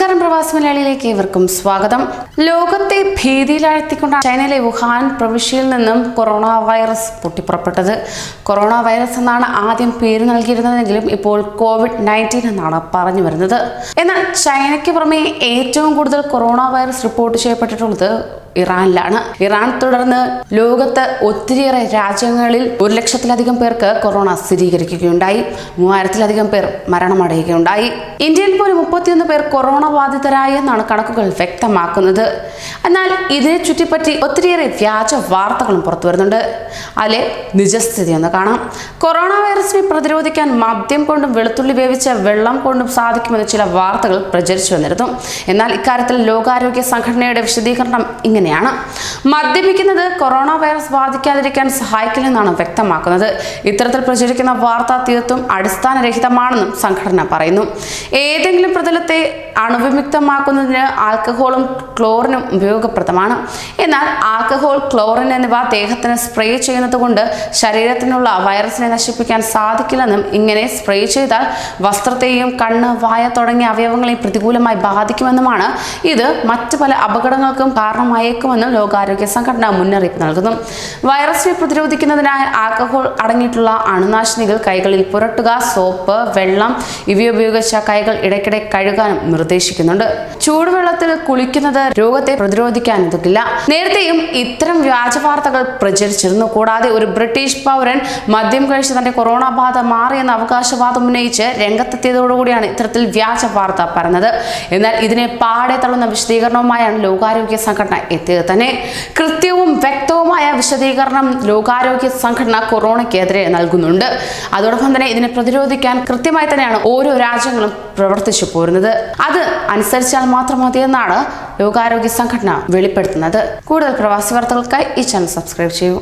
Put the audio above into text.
പ്രവാസി മലയാളിയിലേക്ക് ഏവർക്കും സ്വാഗതം. ലോകത്തെ ഭീതിയിലാഴ്ത്തിക്കൊണ്ടാണ് ചൈനയിലെ വുഹാൻ പ്രവിശ്യയിൽ നിന്നും കൊറോണ വൈറസ് പൊട്ടിപ്പുറപ്പെട്ടത്. കൊറോണ വൈറസ് എന്നാണ് ആദ്യം പേര് നൽകിയിരുന്നതെങ്കിലും ഇപ്പോൾ കോവിഡ് നയന്റീൻ എന്നാണ് പറഞ്ഞു വരുന്നത്. എന്നാൽ ചൈനയ്ക്ക് പുറമെ ഏറ്റവും കൂടുതൽ കൊറോണ വൈറസ് റിപ്പോർട്ട് ചെയ്യപ്പെട്ടിട്ടുള്ളത് ഇറാനിലാണ്. ഇറാൻ തുടർന്ന് ലോകത്ത് ഒത്തിരിയേറെ രാജ്യങ്ങളിൽ ഒരു ലക്ഷത്തിലധികം പേർക്ക് കൊറോണ സ്ഥിരീകരിക്കുകയുണ്ടായി. മൂവായിരത്തിലധികം പേർ മരണമടയുകയുണ്ടായി. ഇന്ത്യയിൽ പോലും മുപ്പത്തിയൊന്ന് പേർ കൊറോണ ബാധിതരായി എന്നാണ് കണക്കുകൾ വ്യക്തമാക്കുന്നത്. എന്നാൽ ഇതിനെ ചുറ്റിപ്പറ്റി ഒത്തിരിയേറെ വ്യാജ വാർത്തകളും പുറത്തു വരുന്നുണ്ട്. അതിലെ നിജസ്ഥിതി ഒന്ന് കാണാം. കൊറോണ വൈറസിനെ പ്രതിരോധിക്കാൻ മദ്യം കൊണ്ടും വെളുത്തുള്ളി വേവിച്ച വെള്ളം കൊണ്ടും സാധിക്കുമെന്ന് ചില വാർത്തകൾ പ്രചരിച്ചു വന്നിരുന്നു. എന്നാൽ ഇക്കാര്യത്തിൽ ലോകാരോഗ്യ സംഘടനയുടെ വിശദീകരണം ഇങ്ങനെയാണ്. മദ്യപിക്കുന്നത് കൊറോണ വൈറസ് ബാധിക്കാതിരിക്കാൻ സഹായിക്കില്ലെന്നാണ് വ്യക്തമാക്കുന്നത്. ഇത്തരത്തിൽ പ്രചരിക്കുന്ന വാർത്ത തീർത്തും അടിസ്ഥാനരഹിതമാണെന്നും സംഘടന പറയുന്നു. ഏതെങ്കിലും പ്രതലത്തെ അണുവിമുക്തമാക്കുന്നതിന് ആൽക്കഹോളും ക്ലോറിനും ഉപയോഗപ്രദമാണ്. എന്നാൽ ആൽക്കഹോൾ ക്ലോറിൻ എന്നിവ ദേഹത്തിന് സ്പ്രേ ചെയ്യുന്നത് കൊണ്ട് ശരീരത്തിനുള്ള വൈറസിനെ നശിപ്പിക്കാൻ സാധിക്കില്ലെന്നും ഇങ്ങനെ സ്പ്രേ ചെയ്താൽ വസ്ത്രത്തെയും കണ്ണ് വായ തുടങ്ങിയ അവയവങ്ങളെയും പ്രതികൂലമായി ബാധിക്കുമെന്നുമാണ് ഇത് മറ്റ് പല അപകടങ്ങൾക്കും കാരണമായേക്കുമെന്നും ലോകാരോഗ്യ സംഘടന മുന്നറിയിപ്പ് നൽകുന്നു. വൈറസിനെ പ്രതിരോധിക്കുന്നതിനായി ആൽക്കഹോൾ അടങ്ങിയിട്ടുള്ള അണുനാശിനികൾ കൈകളിൽ പുരട്ടുക സോപ്പ് വെള്ളം ഇവയുപയോഗിച്ച കൈകൾ ഇടയ്ക്കിടെ കഴുകാനും നിർദ്ദേശിക്കുന്നുണ്ട്. ചൂടുവെള്ളത്തിൽ കുളിക്കുന്നത് രോഗത്തെ പ്രതിരോധിക്കാൻ ഉതകില്ല നേരത്തെയും ഇത്തരം വ്യാജ വാർത്തകൾ പ്രചരിച്ചിരുന്നു. കൂടാതെ ഒരു ബ്രിട്ടീഷ് പൗരൻ മദ്യം കഴിച്ച് തന്റെ കൊറോണ ബാധ മാറിയെന്ന അവകാശവാദം ഉന്നയിച്ച് രംഗത്തെത്തിയതോടുകൂടിയാണ് ഇത്തരത്തിൽ വ്യാജ വാർത്ത പറഞ്ഞത് എന്നാൽ ഇതിനെ പാടെ തള്ളുന്ന വിശദീകരണവുമായാണ് ലോകാരോഗ്യ സംഘടന എത്തിയത് തന്നെ. കൃത്യവും വ്യക്തവുമായ വിശദീകരണം ലോകാരോഗ്യ സംഘടന കൊറോണയ്ക്കെതിരെ നൽകുന്നുണ്ട്. അതോടൊപ്പം തന്നെ ഇതിനെ പ്രതിരോധിക്കാൻ കൃത്യമായി തന്നെയാണ് ഓരോ രാജ്യങ്ങളും പ്രവർത്തിച്ചു പോരുന്നത്. അത് അനുസരിച്ചാൽ മാത്രം മതിയെന്നാണ് ലോകാരോഗ്യ സംഘടന വെളിപ്പെടുത്തുന്നത്. കൂടുതൽ പ്രവാസി വാർത്തകൾക്കായി ഈ ചാനൽ സബ്സ്ക്രൈബ് ചെയ്യൂ.